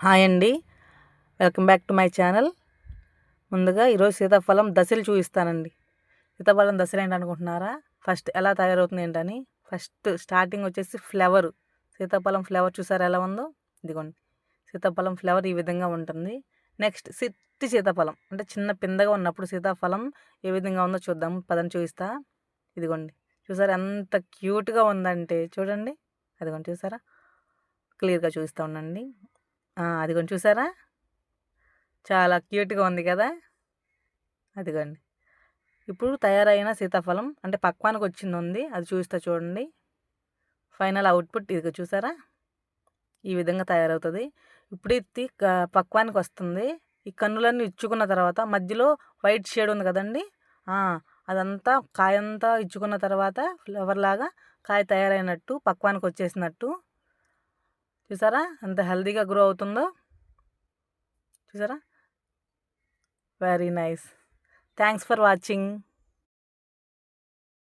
Hi అండి. Welcome back to my channel. ముందుగా ఈరోజు సీతాఫలం దశలు చూపిస్తానండి. సీతాఫలం దశలు ఏంటనుకుంటున్నారా? ఫస్ట్ ఎలా తయారవుతుంది ఏంటని? ఫస్ట్ స్టార్టింగ్ వచ్చేసి ఫ్లవర్. సీతాఫలం ఫ్లవర్ చూసారా ఎలా ఉందో? ఇదిగోండి. సీతాఫలం ఫ్లవర్ ఈ విధంగా ఉంటుంది. నెక్స్ట్ సిట్టి సీతాఫలం. అంటే చిన్న పిందగా ఉన్నప్పుడు సీతాఫలం ఏ విధంగా ఉందో చూద్దాం. పదని చూపిస్తా. ఇదిగోండి. చూసారా ఎంత క్యూట్గా ఉందంటే. చూడండి. అదిగోండి చూసారా? క్లియర్గా చూపిస్తూ ఉండండి. అదిగోండి చూసారా? చాలా క్యూట్గా ఉంది కదా? అదిగోండి. ఇప్పుడు తయారైన సీతాఫలం అంటే పక్వానికి వచ్చింది ఉంది అది చూస్తా చూడండి. ఫైనల్ అవుట్పుట్ ఇది చూసారా? ఈ విధంగా తయారవుతుంది. ఇప్పుడు ఇది పక్వానికి వస్తుంది ఈ కన్నులన్నీ ఇచ్చుకున్న తర్వాత మధ్యలో వైట్ షేడ్ ఉంది కదండి? అదంతా కాయంతా ఇచ్చుకున్న తర్వాత ఫ్లవర్ లాగా కాయ తయారైనట్టు పక్వానికి వచ్చేసినట్టు చూసారా? ఎంత హెల్దీగా గ్రో అవుతుందో. చూసారా? Very nice. Thanks for watching.